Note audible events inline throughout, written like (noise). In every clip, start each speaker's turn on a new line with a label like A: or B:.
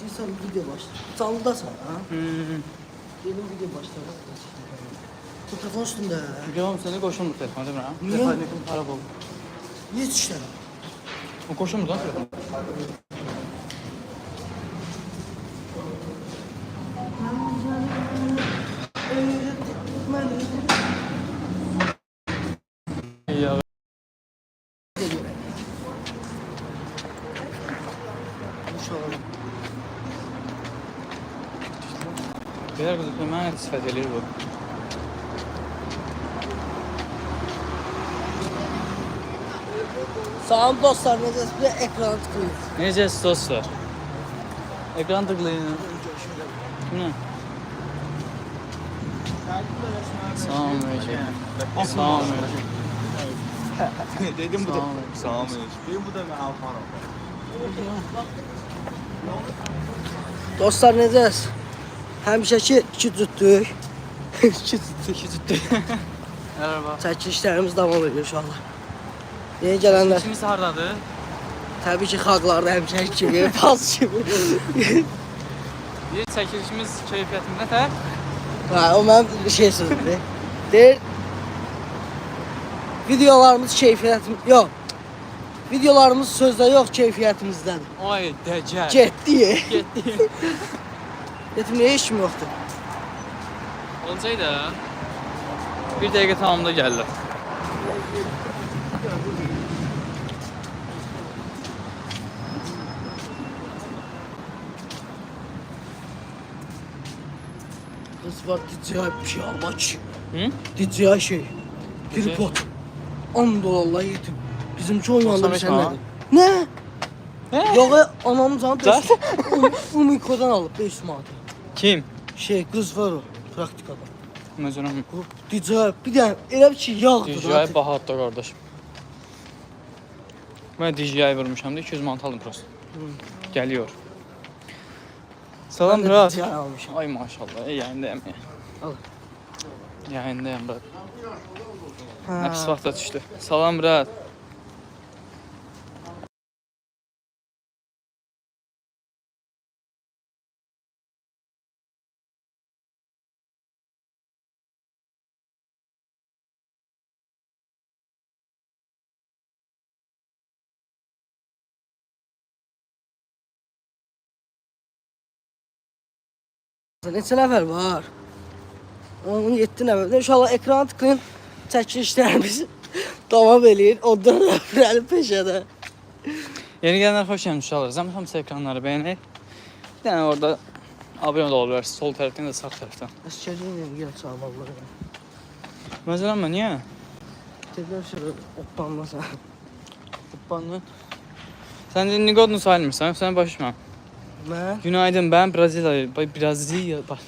A: İstəyirsən video başla. Canlıdasan ha?
B: Hmm.
A: Gelin video başla. Mikrofon üstündə.
B: Görüm seni koşulmuyor telefon değil mi?
A: Niye?
B: Telefonum harap oldu.
A: Niyə işlər?
B: O koşulmuyor lan telefon. Edilir bu.
A: Salam dostlar, necəsiz? Bir ekran tıklayın.
B: Necəsiz dostlar? Ekran tıklayın. Ne? Salam aleyküm. Salam aleyküm.
C: Dedim bu da
B: Sağ olun.
C: sağ olun. Benim bu da ben Alfaro.
A: Dostlar, necəsiz? Həmişəki iki tutduk. iki tutduk.
B: İki tuttu. (laughs) (laughs) Merhaba.
A: Çəkilişlərimiz davam edir inşallah. Yeni gələnlər
B: İşimiz hardadır?
A: təbii ki, xalqlarda həmişəki kimi, pas kimi. (laughs)
B: Bir çəkilişimiz keyfiyyətində tər.
A: ha, o mənim şey sözümdür. Deyir, videolarımız keyfiyyətim, yox. Videolarımız sözdə yox, keyfiyyətimizdədir.
B: Ay dəcəl.
A: Getdi.
B: Getdi.
A: Dedim, niyə işim yoxdur?
B: Olacaqdı. Bir dəqiqə tamamda gəldi.
A: Kız var DJI bir şey ki.
B: Hı?
A: DJI şey. Tripod. 10 dolarla yedim. Bizimki olmayanlar
B: 95
A: sen
B: mi
A: nedir? Ne? Yok ya anamın canı
B: Zaten-
A: 500. Umiko'dan alıp 500 manat.
B: Kim?
A: Şey kız var o. Praktikada.
B: Məzunum.
A: O DJI bir tane elə bir şey yağdı.
B: DJI bahatda qardaşım. Mən DJI vurmuşam da 200 manat aldım prosto. Gəliyor. Salam Murat.
A: DJI almışım.
B: Ay maşallah. Ey yayındayım ya.
A: Al.
B: Yayındayım Murat.
A: Ha.
B: Nə pis vaxta düşdü. Salam Murat.
A: Neçə nəfər var? 17 nəfər. İnşallah ekrana tıklayın. Çəkilişlərimiz davam eləyir. Ondan nəfərəli peşədə.
B: Yeni gələnlər xoş gəlmiş uşaqlar. Zəhmət hamısı ekranları bəyənək. Bir dənə orada abunə də ola bilərsiniz. Sol tərəfdən də sağ tərəfdən.
A: Əsgərliyin yenə çalmalılar.
B: Məzələnmə, niyə?
A: Dedilər şöyle oplanmasa.
B: Banlı. Sən də Nigodnu sayılmırsan, sən başma.
A: Mən
B: Günaydın, ben Brezilya, Brezilya, bak.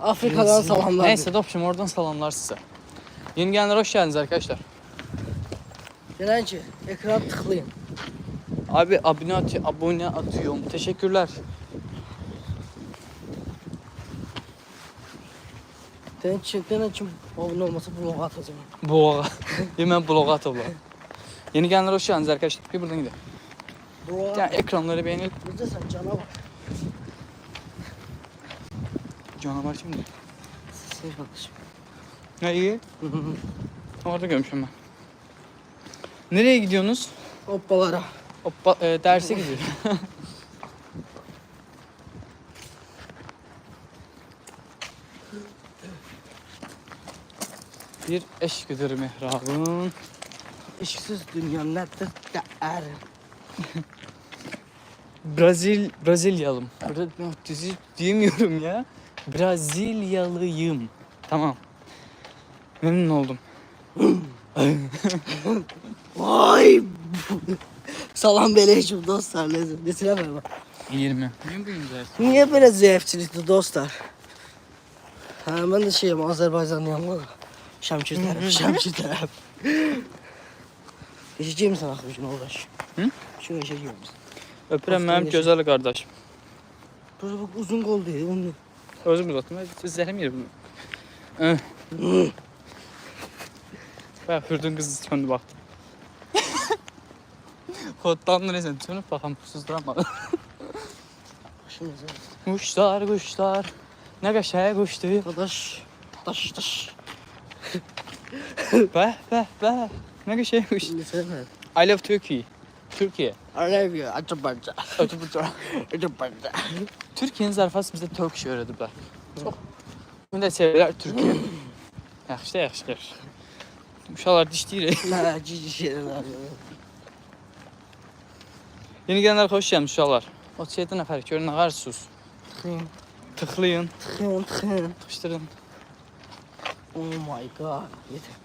A: Afrikadan salamlar.
B: Neyse dostum oradan salamlar size. Yeni gelenler hoş geldiniz arkadaşlar.
A: Gələn ki, ekran tıklayın.
B: Abi abone, at abone atıyorum. Teşekkürler.
A: Deyən ki, deyən ki, abunə olmasa bloğa atacağım.
B: Boğa. Hemen bloğa atıyorum. Yeni gelenler hoş geldiniz arkadaşlar. Bir buradan gidelim. Yani ekranları beğenip
A: Necəsən canavar?
B: canavar şimdi.
A: Sen kardeşim.
B: Ne iyi. Orada görmüşüm ben. Nereye gidiyorsunuz?
A: Hoppalara.
B: Hoppa, e, derse gidiyorum. (laughs) Bir eşkidir mihrabın.
A: İşsiz dünya nədir dər.
B: Brazil, Brazilyalım. Bra- diyemiyorum ya. Brazilyalıyım. Tamam. Memnun oldum. (gasps)
A: Vay. Salam beləcəm dostlar. Neçə nəfər var?
B: 20. Niye?
A: Niyə belə zəifçilikdir dostlar? Hə, mən də şeyim, Azərbaycanlıyam. da. Şəmkir tərəf. Eşəcək misən axı bu gün uğraş?
B: Hı?
A: Şu misin?
B: Öpürəm
A: Haftanın
B: mənim
A: yaşa-
B: gözəl qardaşım.
A: Bak uzun qol deyil, onu.
B: Özüm uzatdım. Zəhrim yerim. Eh. Bayağı hürdün kızı döndü baktı. (laughs) Koddan neyse dönüp bakalım susturama.
A: Başımıza.
B: Kuşlar kuşlar. Ne qəşəng quşdur.
A: Arkadaş. Taş taş.
B: Bəh bəh bəh. Ne qəşəng quş.
A: Şimdi sevmem.
B: I love Turkey. Türkiye.
A: I
B: bu taraf.
A: Acı barca.
B: Türkiye'nin zarfası bizə Turkish öyrədiblər. Çox. Bunu da sevirlər Türkiye. (laughs) yaxşı yaxşı. yaxşı. Uşaqlar dişləyir. (laughs)
A: Cici şeyler.
B: Yeni gələnlər xoş gəlmiş uşaqlar. 37 nəfər görün nə qarsınız.
A: Tıxın.
B: Tıxlayın,
A: Tıxın tıxın.
B: tıxışdırın.
A: Oh my god. Yeter.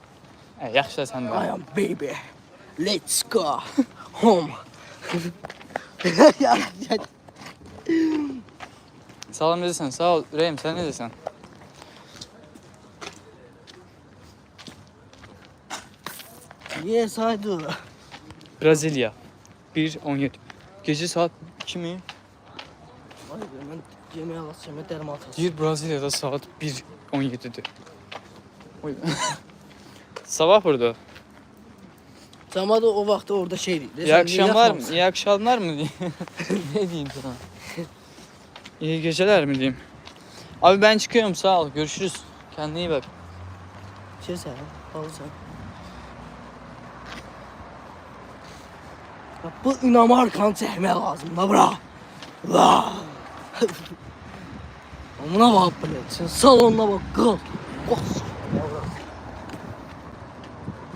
B: Ə, yaxşı sən
A: I
B: də.
A: am baby. Let's go home. (laughs) ya, ya,
B: Salam necəsən? Sağ ol. Ürəyim, sən necəsən?
A: yes I do.
B: Braziliya. 1.17. Gecə saat 2 mi?
A: Vay be ben yemeğe alacağım. Ederim atacağım.
B: Deyir Braziliyada saat 1.17-dir. Oy. (laughs) Sabah burada.
A: Ama da o vakti orada şey değil.
B: İyi akşamlar mı? İyi akşamlar mı diyeyim? (laughs) ne diyeyim sana? İyi geceler mi diyeyim? Abi ben çıkıyorum sağ ol. Görüşürüz. Kendine iyi bak.
A: Şey sen. Al sen. Ya bu inamarkan çekmeye lazım da bura. La. (laughs) Amına bak böyle. Sen salonda bak. Bas.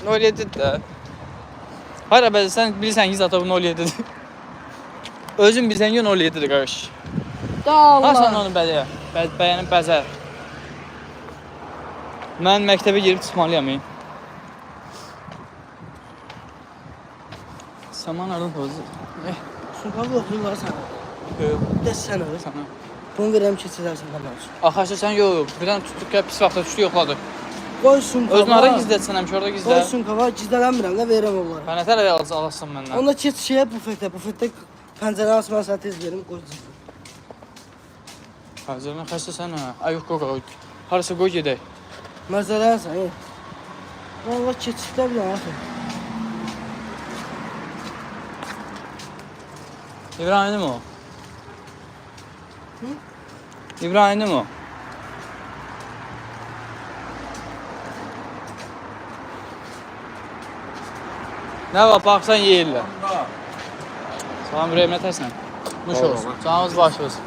B: Öyle dedi de. Hayır (laughs) be sen bilirsən ki zaten bunu öyle dedi. Özün bilsən ki onu öyle dedi qardaş.
A: Da
B: Ha sən onu bəzə. Bəz bəyənib bəzər. Mən məktəbə girib çıxmalıyam. Saman arın pozu. Eh,
A: Sokak yokluğu var sana.
B: yox,
A: sen öyle.
B: sana.
A: Bunu verem keçirərsən olsun.
B: Axarsa sən yox. Birdən tutduq ya pis vaxtda düşdü yoxladı.
A: Qoy sumkava.
B: Özün ara gizlətsən həmişə orada gizlə.
A: sumkava gizlənmirəm də verəm onlara.
B: Mən nətər alas alasın məndən.
A: Onda keç şeyə bufetə, bufetdə pəncərəni açma sənə tez verim, qoy.
B: Hazırına xəstə sən ha. Ay yox qoy qoy. Harasa qoy gedək.
A: Məzələnsən, ey. Valla keçiddə bilən axı.
B: İbrahim'im o. İbrahim'im o. Ne var baksan yeyirlər. Salam ürəyim nətərsən? Nuş olsun. Canınız baş olsun.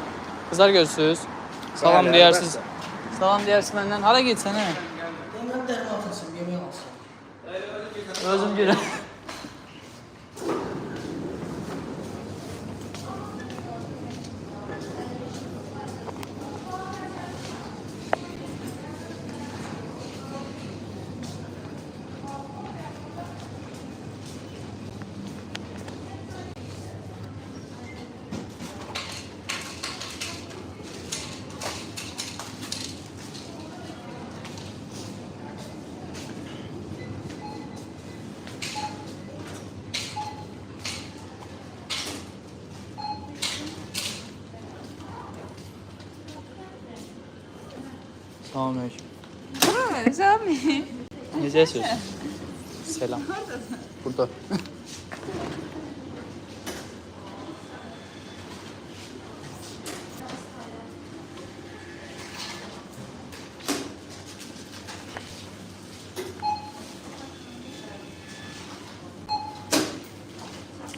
B: Kızlar görürsünüz. Salam deyərsiniz. Salam deyərsiniz məndən. Hara getsən hə?
A: Mən dərman atasın, yemək alsın.
B: Özüm girəm. Salam aleyküm.
D: Sami.
B: Necəsiz? Selam. Burada.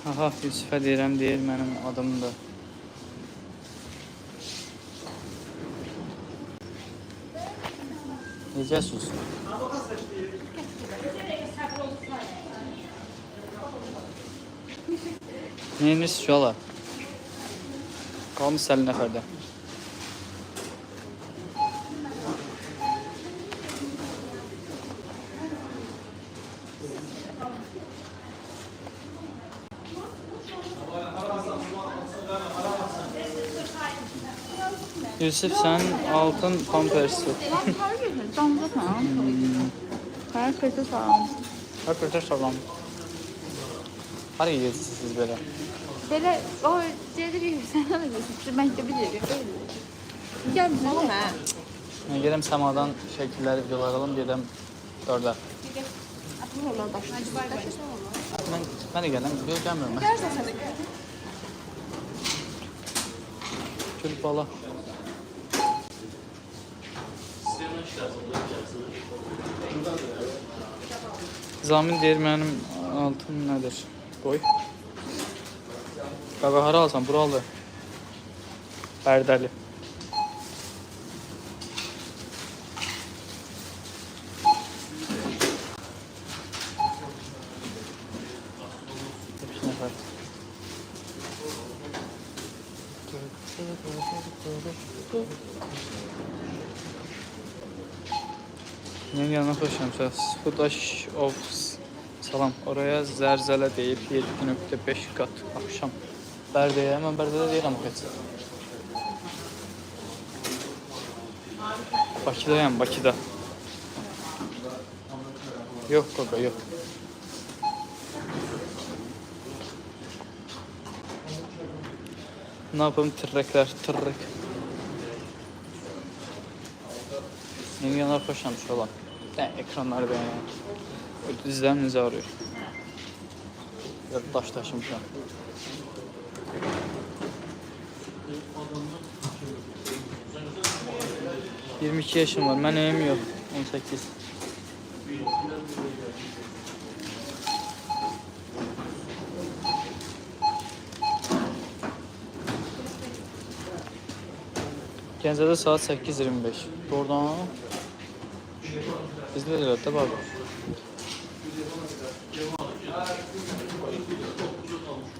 B: Aha, Yusuf'a deyirəm, deyir mənim adımım Necəsiz? Neyiniz uşaqlar? Qalmış 50 nəfərdə. Yusuf sen altın pampersi. (laughs)
D: Falan. Her kötü falan.
B: Hakikaten sağlam. Hara gedirsiniz siz belə?
D: Böyle o dedi sen ne diyorsun? Şu mektebi diyor. Gel bize. Oğlum ha.
B: Mən gedəm səmadan şəkilləri videolar alım, gedəm dördə. Mən mən də gələm. Yox, gəlmirəm mən.
D: Gəlsən sən də gəl.
B: Gül bala. Zamin deyir mənim altım nədir? Qoy. Qaqa hara alsan? Buralı. Bərdəli. Üç nəfər. Yeni yanına Fudaş of salam. Oraya zərzələ deyib 7.5 qat axşam. Bərdəyə, mən Bərdədə deyirəm heç. Bakıdayam, Bakıda. Yox, qaqa, yox. Ne yapalım? Tırrekler, tırrek. Yeni yanar başlamış olan. Yani ekranlar beğenen. Dizlerinizi arıyor. Yaddaş taşımışam. Yirmi iki yaşım var. Ben evim yok. 18. Gəncədə saat 8:25. Doğrudan Də elədir də baba.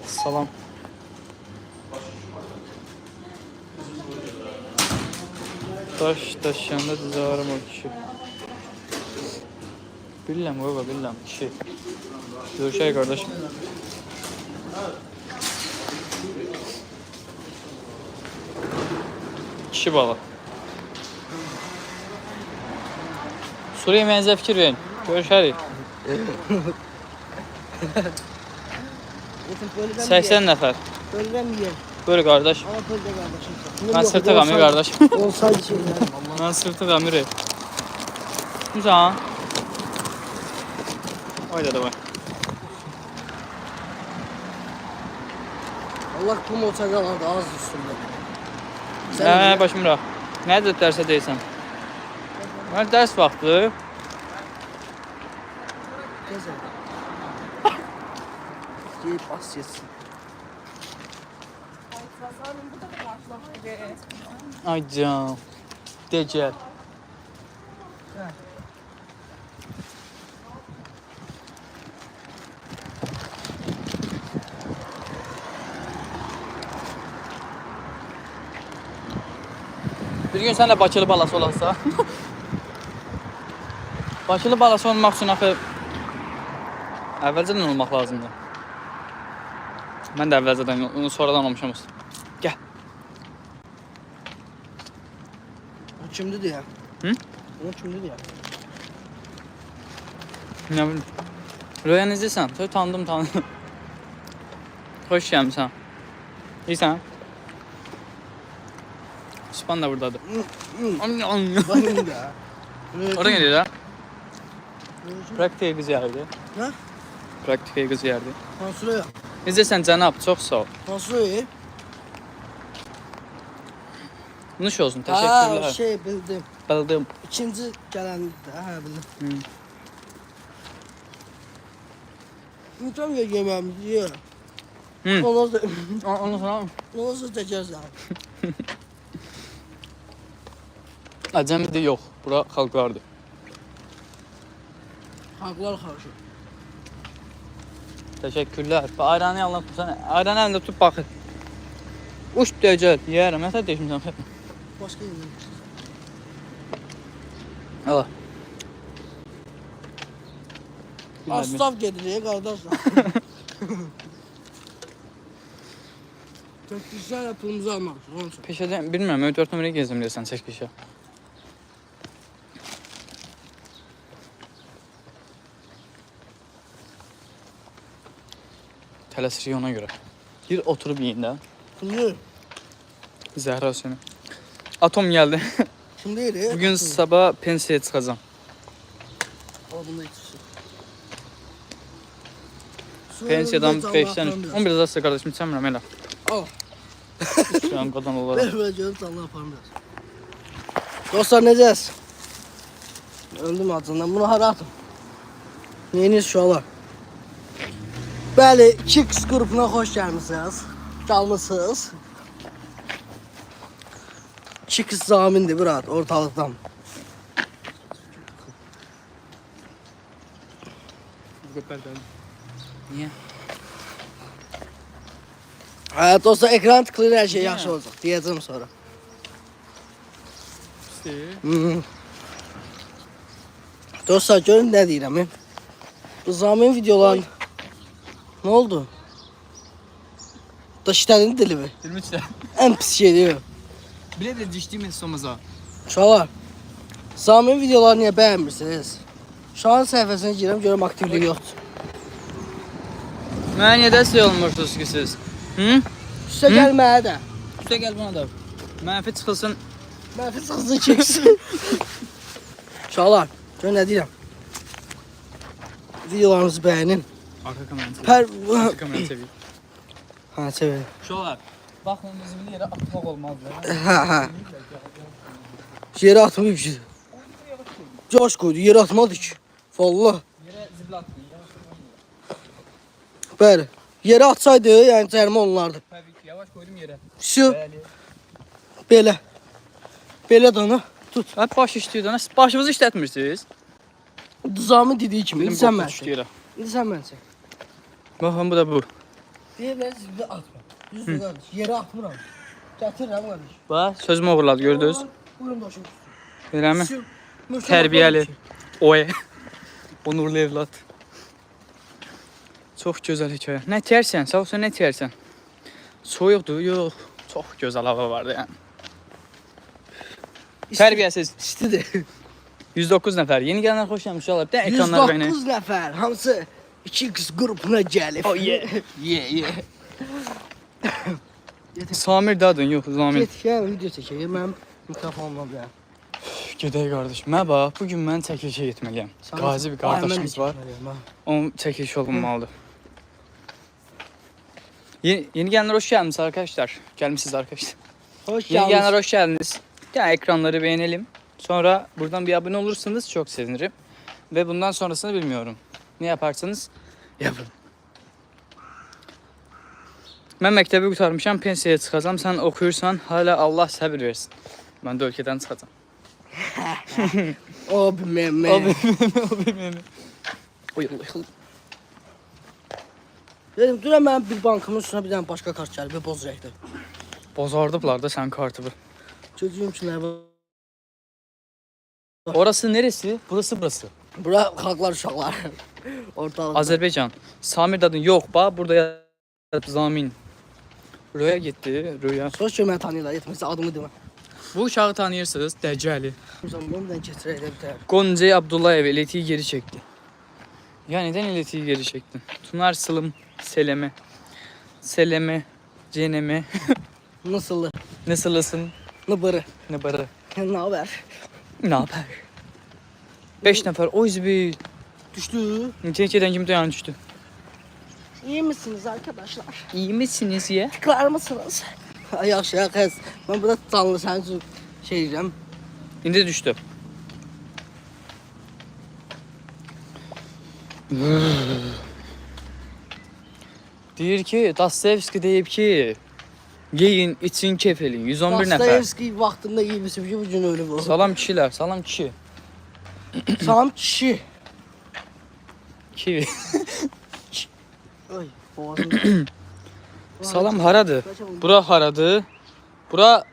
B: Salam. Daş daşıyanda dizavarım o kişi. Bilirəm baba, bilirəm kişi. Görüşək qardaşım. Kişi balı. Soru yeməyinizə fikir verin.
A: Bölgem
B: 80 nəfər.
A: Bölgem yer.
B: Buyur qardaş.
A: Ama bölge kardeşim.
B: Mən sırtıq amir qardaş.
A: Olsaydı şeyler. (laughs)
B: Mən sırtıq amiri. Güzel. Haydi davay.
A: Allah kum olsa kalardı az üstünde.
B: Hə, başım ra. Nədir dərsə deyirsən? Mən dərs vaxtı
A: Gezer. Geyip bas yesin.
B: Ay can. De gəl. Bir gün sən də Bakılı balası olansa. (laughs) Bakılı balası olmaq üçün axı əvvəlcədən olmaq lazımdır. Mən də əvvəlcədən, onu sonradan olmuşam. Gəl.
A: O kimdi diye.
B: Hı?
A: O kimdi diye.
B: Nə bilim. Röyan izləyirsən? Söz tanıdım, tanıdım. Xoş gəlmisən. İyisən? Sübhan da buradadır.
A: Bakayım da.
B: Ha. Praktikaya qız yerdi.
A: Nə?
B: Praktikaya yerdi.
A: Tansuya.
B: İzləyirsən cənab, çox sağ ol.
A: Tansuya.
B: Nuş olsun,
A: Ha
B: təşəkkürlər.
A: şey bildim.
B: Bildim.
A: İkinci gelen de ha bildim.
B: Hı.
A: İnsan ya yemeğimizi yiyor.
B: Hı.
A: Ondan sonra, (laughs)
B: Ondan sonra
A: ondan sonra tekeriz abi.
B: Əcəmidir yox. Bura xalqlardır.
A: Halklar karşı.
B: Təşəkkürlər. Və ayranı yanına tutsan, ayranı əlində tut baxır. Uç dəcəl, yeyərəm. Nətə demişsən?
A: Başka yemeğimiz.
B: Allah.
A: Aslan gediriyor kardeşler. (laughs) Teklifler yapımızı almak. Ondan sonra.
B: Peşədə bilmirəm, 4 nömrəyə gezdim deyəsən çəkilişə. Tələsirik ona görə. Bir oturub yeyin də.
A: Şimdi,
B: Zəhra səni. Atom gəldi.
A: şimdi (laughs) değil.
B: Bugün sabah pensiyaya çıxacağam.
A: Al bunu da içsin.
B: Pensiyadan
A: Allah
B: 5-dən
A: apamıram.
B: 11 azası qardaşım içəmirəm elə.
A: Al. (laughs)
B: Şu an qadan olaraq.
A: Ver ver canım Allah apamıram. Dostlar necəsiz? Öldüm acından. Bunu hara? Neyiniz şu an? Bəli, Kicks qrupuna xoş gəlmisiniz. Qalmısınız. Kicks zamindir brat ortalıqdan.
B: Niyə?
A: Hə, dostlar ekran tıklayın hər şey yaxşı olacaq. Deyəcəm sonra. Hı. Dostlar görün nə deyirəm. Bu zamin videoların Nə oldu? Daşitənin dili mi?
B: Bilmişsə.
A: Ən pis şeydir.
B: Bilə də düşdüyüm somaza.
A: Uşaqlar, Zamin videolarını niyə bəyənmirsiniz? Şahın səhifəsinə girəm, görüm aktivlik yoxdur.
B: Mənə niyə dəstək olmursunuz ki siz? Hı?
A: Üstə
B: Hı?
A: gəlməyə də.
B: Üstə gəl buna da. Mənfi çıxılsın.
A: Mənfi çıxsın çəksin. Uşaqlar, görün nə deyirəm. Videolarımızı bəyənin.
B: Arka kameranı çevir.
A: Pər...
B: Arka kameranı çevir.
A: Hə, çevir.
B: Şolar. Baxın bizi bir yerə atmaq olmazdı.
A: Hə, hə. Yerə atmayıb ki. Coş qoydu, yerə atmadı ki. Vallahi.
B: Yerə ziblə atmayın.
A: Bəli. Yerə atsaydı, yəni cərimə onlardı.
B: Ki, yavaş qoydum yerə.
A: Şu, belə. Belə dana. Tut.
B: Hə baş işləyir də. Başınızı işlətmirsiniz.
A: Duzamı dediyi kimi. İndi sən
B: işləyir.
A: İndi sən mənsən.
B: Baxın bu da bu.
A: Deyirlər zibdə atma. Düzdür qardaş. Yerə atmıram. Gətirirəm qardaş.
B: Bax, sözümü oğurladı, gördünüz?
A: Buyurun başım.
B: Eləmi?
A: Şu, möhkəm
B: Tərbiyəli.
A: ki.
B: Oy. (laughs) Onurlu evlad. Çox gözəl hekayə. Nə tiyərsən? Sağ olsun nə tiyərsən? Soyuqdur, yox. Çox gözəl hava vardı yəni. Tərbiyəsiz.
A: İstidir. (laughs)
B: 109 nəfər. Yeni gələnlər xoş gəlmişlər. Bir də ekranlar bəyənir.
A: 109 nəfər. Hamısı qız qrupuna gəlib.
B: Oh yeah.
A: yeah, yeah. (coughs)
B: Samir dadın, yox, Zamir.
A: Get, gəl video çəkək. Mənim mikrofonla bir.
B: Gedək qardaş. Mən bax, bu gün mən çəkilişə getməliyəm. Qazi bir qardaşımız var. Onun çəkilişi olunmalıdır. Yeni, yeni gələnlər hoş geldiniz arkadaşlar. Gelmişsiniz arkadaşlar.
A: Hoş
B: Yeni
A: geldiniz.
B: gelenler hoş geldiniz. Ya ekranları beğenelim. Sonra buradan bir abone olursanız çok sevinirim. Ve bundan sonrasını bilmiyorum. Ne yaparsanız yapın. Mən məktəbi qurtarmışam, pensiyaya çıxacam. Sən oxuyursan, hala Allah səbir versin. Mən də ölkədən çıxacam. (laughs)
A: O bir meme.
B: O benim, o benim. Oy Allah.
A: Dedim, dünən mənim bir bankımın üstünə bir dənə başqa kart gəlib, bir boz rəngdə.
B: Bozardıblar da sən kartını.
A: Çocuğum üçün nə var?
B: Orası neresi? Burası burası.
A: Bura xalqlar uşaqlar. (laughs) Ortalıqda.
B: Azərbaycan. Samir dadın yox, bax burada Zamin. Röya getdi, Röya.
A: Soç ki, mən tanıyırlar, yetməsə adımı demə.
B: Bu uşağı tanıyırsınız,
A: tane.
B: Goncay Abdullayev eletiyi geri çekti. Ya neden eletiyi geri çektin? Tunar Sılım, Seleme. Seleme, Ceneme. (laughs)
A: Nasıl?
B: Nasılsın?
A: Nıbırı.
B: Ne barı?
A: Ne haber?
B: Ne haber? Beş nefer, o bir.
A: Düştü.
B: Nitelikeden kim dayan düştü?
A: İyi misiniz arkadaşlar?
B: İyi misiniz ya?
A: Tıklar mısınız? Ay ya qız. Mən burada canlı sənin üçün şey deyirəm.
B: İndi düştü. (sighs) Deyir ki, Dostoyevski deyib ki, yeyin, için kefeli, 111 nəfər.
A: Dostoyevski vaxtında iyi misin ki, bu gün ölüb.
B: Salam kişilər, salam kişi.
A: Salam kişi.
B: Kivi. (laughs)
A: Ay, boğazım. (clears throat)
B: Salam haradır? Bura haradır? Bura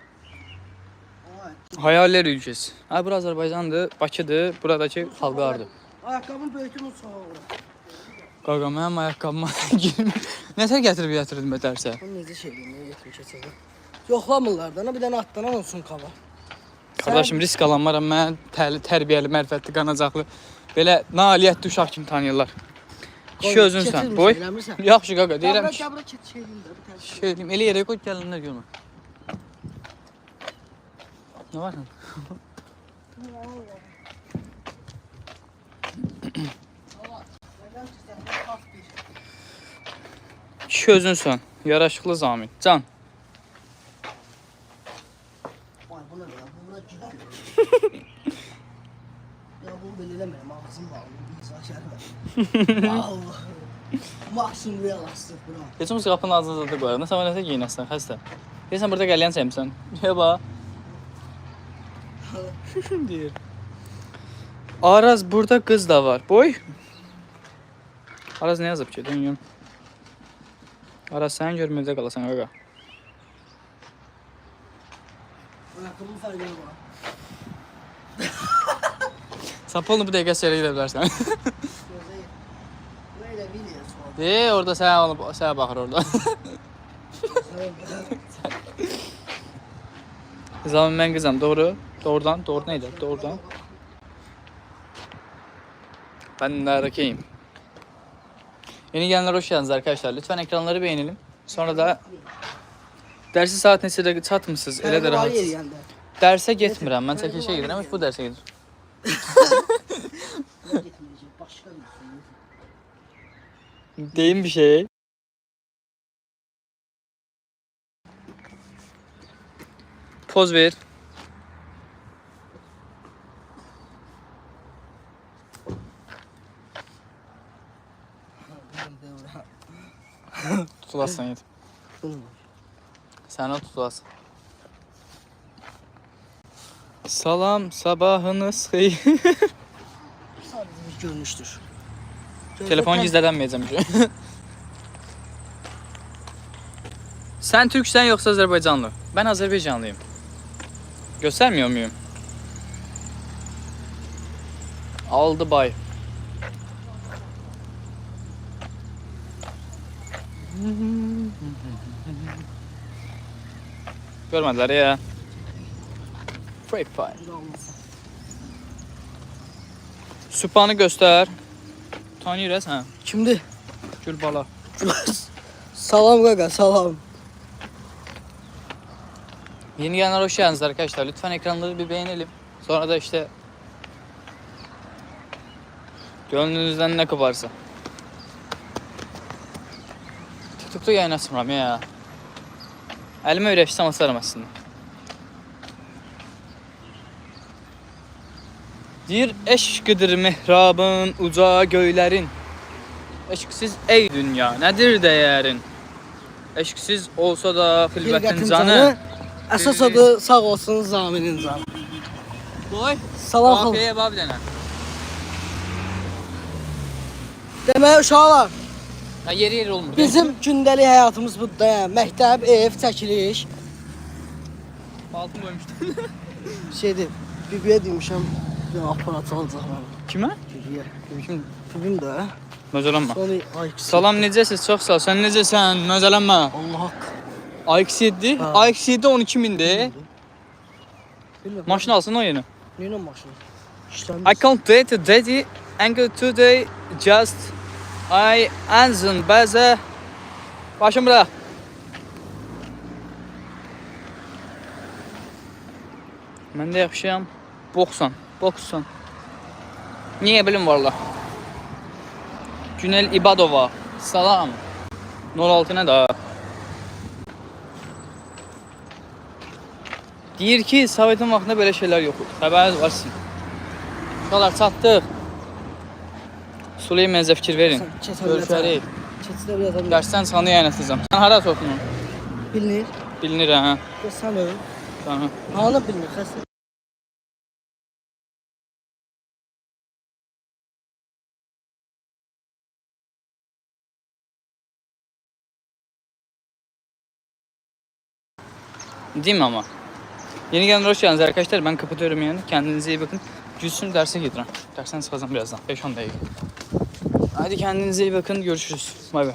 B: hayaller ülkesi. Ha bura Azərbaycandır, Bakıdır, buradakı xalqlardır.
A: Ayaqqabım böyütümün soğuğu.
B: Qaqa mənim ayaqqabıma (laughs) girmir. Nətər gətirib gətirdim bətərsə?
A: Bunu necə şey deyim, nə yetmiş keçirdim. Yoxlamırlar da, bir dənə atlanan olsun kava.
B: Qardaşım risk alanmaram mən təli, tərbiyəli, mərifətli, qanacaqlı. Belə nailiyyətli uşaq kimi tanıyırlar. Kişi özünsən. Boy. Yaxşı qaqa, deyirəm ki,
A: Qəbra keç şey deyim də, bir tane.
B: şey deyim, elə yerə qoy gəlinlər görmə. Nə var? Kişi özünsən. Yaraşıqlı Zamin. Can.
A: Vay bu ne ya? Bu buna gider. ya bu belə eləməyəm. Ağzım bağlı. Bir. Allah. Mahsun real astıq bura.
B: Olmasa qapının ağzına da qoyaq. Nəsə nəsə geyinəsən, xəstə. Deyirsən burada qəlyan çəkmisən. Ya bax. Deyir. Araz burada qız da var. Boy. Araz nə yazıb ki? Dön Araz sən görüm evdə qalasan qaqa.
A: Ayakkabı fərqinə bax.
B: Sən pulunu bu dəqiqə (laughs)
A: biliyorsun.
B: De, orada sən olub, sən baxır orada. (laughs) Zaman mən qızam, doğru? Doğrudan, doğru neydi? Doğrudan. Ben de rakeyim. Yeni gelenler hoş geldiniz arkadaşlar. Lütfen ekranları beğenelim. Sonra da dersi saat neçədə çatmısınız? Elə də
A: Fərqi var
B: rahat.
A: yeri gəndə.
B: Dərsə getmirəm. Mən çəkilişə gedirəm. Bu dərsə gedir. (laughs)
A: Nə getməyəcək? Başqa bir
B: Deyim bir şey. Poz ver. Tutulasın yet. Sen o tutulasın. Salam sabahınız xeyir.
A: Sadəcə bir
B: Telefon gizlədənməyəcəm ki. (laughs) Sən türksən yoxsa Azərbaycanlı? Mən Azərbaycanlıyım. Göstərmiyor muyum? Aldı bay. (laughs) Görmediler ya. Free fire. Süpanı göster. Tanıyır ha.
A: Kimdir?
B: Gülbala.
A: salam qaqa, salam.
B: Yeni gelenler hoş geldiniz arkadaşlar. Lütfen ekranları bir beğenelim. Sonra da işte gönlünüzden ne koparsa. TikTok'ta yayın açmıram ya. Elime öyrəşsəm asarım aslında. Deyir eşqidir mehrabın uca göylərin. Eşqsiz ey dünya, nədir dəyərin? Eşqsiz olsa da xilbətin canı.
A: Əsas adı sağ olsun Zaminin canı.
B: Boy.
A: Salam xalq.
B: Kafeye bab dene.
A: Demək uşaqlar,
B: Ha yeri yeri olmur.
A: bizim gündəlik həyatımız budur. Yəni məktəb, ev, çəkiliş.
B: Altın koymuştum.
A: Şeydir, bibiyə demişəm, Bizim aparat alacağım.
B: Kimə?
A: Biriyə.
B: Bugün,
A: bugün də.
B: Məcələnmə.
A: Sonra AX.
B: Salam necəsiz? Çox sağ ol. Sən necəsən? Məcələnmə.
A: Allah haqq.
B: AX7?
A: Hə.
B: AX7
A: 12000-dir.
B: Maşın alsın o yeni.
A: Neyle maşın?
B: İşlenmiş.
A: I
B: can't date daddy angle today just I ansın bəzə başım bırak. Mən də yaxşıyam. 90. Boksun. Niye bilim valla. Günel İbadova. Salam. 06 nə da. Deyir ki, Sovetin vaxtında belə şeylər yox idi. Xəbəriniz var sizin. Qalar çatdıq. Süleyman mənə fikir verin. Görüşərik.
A: Keçidə biləsən.
B: Dərsdən çıxanda yayınlatacağam. Sən hara toxunun?
A: Bilinir.
B: Bilinir hə.
A: Sən öl.
B: Hə.
A: Hanı bilinir xəstə.
B: Değil mi ama? Yeni gelenler hoş geldiniz arkadaşlar. Ben kapatıyorum yani. Kendinize iyi bakın. Gülsün derse gidiyorum. Dersten çıkacağım birazdan. 5-10 dakika. Hadi kendinize iyi bakın. Görüşürüz. Bay bay.